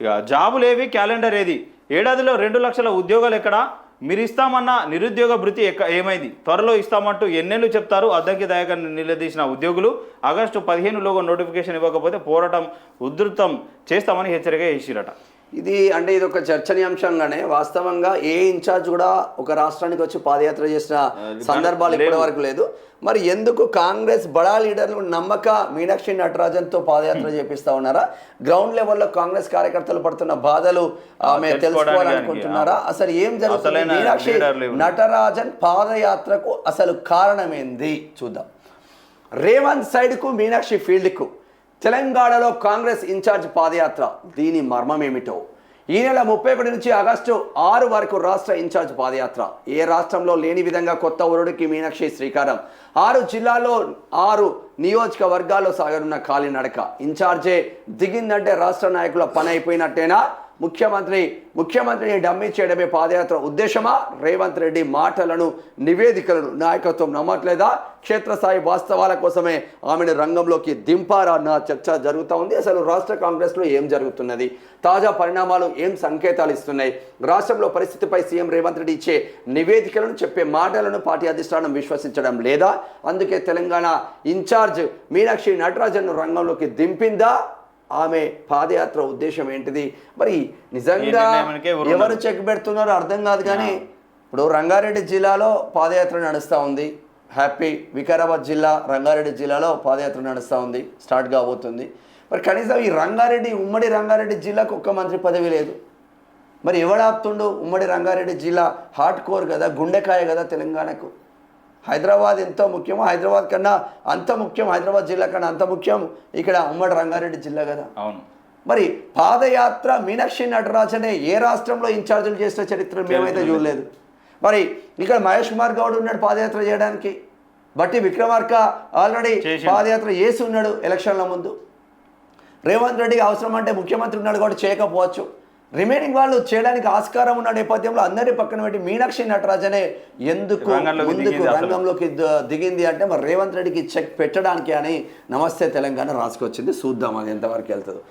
ఇక జాబులు ఏవి క్యాలెండర్ ఏది? ఏడాదిలో రెండు లక్షల ఉద్యోగాలు ఎక్కడా? మీరు ఇస్తామన్న నిరుద్యోగ భృతి ఎక్క ఏమైంది? త్వరలో ఇస్తామంటూ ఎన్నెళ్ళు చెప్తారు అద్దంకి దయాకర్ నిలదీసిన ఉద్యోగులు. ఆగస్టు పదిహేనులోగా నోటిఫికేషన్ ఇవ్వకపోతే పోరాటం ఉధృతం చేస్తామని హెచ్చరిక చేసిరట. ఇది అంటే ఇది ఒక చర్చనీయాంశంగానే వాస్తవంగా ఏ ఇన్ఛార్జ్ కూడా ఒక రాష్ట్రానికి వచ్చి పాదయాత్ర చేసిన సందర్భాలు ఇప్పటి వరకు లేదు. మరి ఎందుకు కాంగ్రెస్ బడా లీడర్లు నమ్మక మీనాక్షి నటరాజన్తో పాదయాత్ర చేపిస్తా ఉన్నారా? గ్రౌండ్ లెవెల్లో కాంగ్రెస్ కార్యకర్తలు పడుతున్న బాధలు ఆమె తెలుసుకోవాలనుకుంటున్నారా? అసలు ఏం జరుగుతుంది? మీనాక్షి? నటరాజన్ పాదయాత్రకు అసలు కారణమేంది చూద్దాం. రేవంత్ సైడ్కు మీనాక్షి ఫీల్డ్కు తెలంగాణలో కాంగ్రెస్ ఇన్ఛార్జ్ పాదయాత్ర. దీని మర్మం ఏమిటో ఈ నెల ముప్పై ఒకటి నుంచి ఆగస్టు ఆరు వరకు రాష్ట్ర ఇన్ఛార్జ్ పాదయాత్ర. ఏ రాష్ట్రంలో లేని విధంగా కొత్త ఊరుడికి మీనాక్షి శ్రీకారం? ఆరు జిల్లాల్లో ఆరు నియోజకవర్గాల్లో సాగనున్న కాలినడక. ఇన్ఛార్జే దిగిందంటే రాష్ట్ర నాయకుల పని అయిపోయినట్టేనా? ముఖ్యమంత్రి ముఖ్యమంత్రిని డమ్మీ చేయడమే పాదయాత్ర ఉద్దేశమా? రేవంత్ రెడ్డి మాటలను నివేదికలను నాయకత్వం నమ్మట్లేదా? క్షేత్రస్థాయి వాస్తవాల కోసమే ఆమెను రంగంలోకి దింపారా అన్న చర్చ జరుగుతూ ఉంది. అసలు రాష్ట్ర కాంగ్రెస్లో ఏం జరుగుతున్నది? తాజా పరిణామాలు ఏం సంకేతాలు ఇస్తున్నాయి? రాష్ట్రంలో పరిస్థితిపై సీఎం రేవంత్ రెడ్డి ఇచ్చే నివేదికలను చెప్పే మాటలను పార్టీ అధిష్టానం విశ్వసించడం లేదా? అందుకే తెలంగాణ ఇన్ఛార్జ్ మీనాక్షి నటరాజన్ను రంగంలోకి దింపిందా? ఆమె పాదయాత్ర ఉద్దేశం ఏంటిది? మరి నిజంగా ఎవరు చెక్ పెడుతున్నారో అర్థం కాదు కానీ ఇప్పుడు రంగారెడ్డి జిల్లాలో పాదయాత్ర నడుస్తూ ఉంది. హ్యాపీ వికారాబాద్ జిల్లా రంగారెడ్డి జిల్లాలో పాదయాత్ర నడుస్తూ ఉంది. స్టార్ట్ కాబోతుంది. మరి కనీసం ఈ రంగారెడ్డి ఉమ్మడి రంగారెడ్డి జిల్లాకు ఒక్క మంత్రి పదవి లేదు. మరి ఎవడాపుతుండు ఉమ్మడి రంగారెడ్డి జిల్లా హార్ట్ కోర్ కదా గుండెకాయ కదా తెలంగాణకు. హైదరాబాద్ ఎంతో ముఖ్యమో హైదరాబాద్ కన్నా అంత ముఖ్యం హైదరాబాద్ జిల్లా కన్నా అంత ముఖ్యం ఇక్కడ ఉమ్మడి రంగారెడ్డి జిల్లా కదా. అవును. మరి పాదయాత్ర మీనాక్షి నటరాజనే ఏ రాష్ట్రంలో ఇన్ఛార్జీలు చేసిన చరిత్ర మేమైతే చూడలేదు. మరి ఇక్కడ మహేష్ కుమార్ గౌడ్ ఉన్నాడు పాదయాత్ర చేయడానికి. బట్టి విక్రమార్క ఆల్రెడీ. పాదయాత్ర చేసి ఉన్నాడు ఎలక్షన్ల ముందు. రేవంత్ రెడ్డికి అవసరం అంటే ముఖ్యమంత్రి ఉన్నాడు కాబట్టి చేయకపోవచ్చు. రిమైనింగ్ వాళ్ళు చేయడానికి ఆస్కారం ఉన్న నేపథ్యంలో అందరి పక్కన పెట్టి మీనాక్షి నటరాజనే ఎందుకు ముందుకు అసలు. రంగంలోకి దిగింది అంటే మరి రేవంత్ రెడ్డికి చెక్ పెట్టడానికి అని నమస్తే తెలంగాణ రాసుకొచ్చింది చూద్దాం అది ఎంతవరకు వెళ్తుందో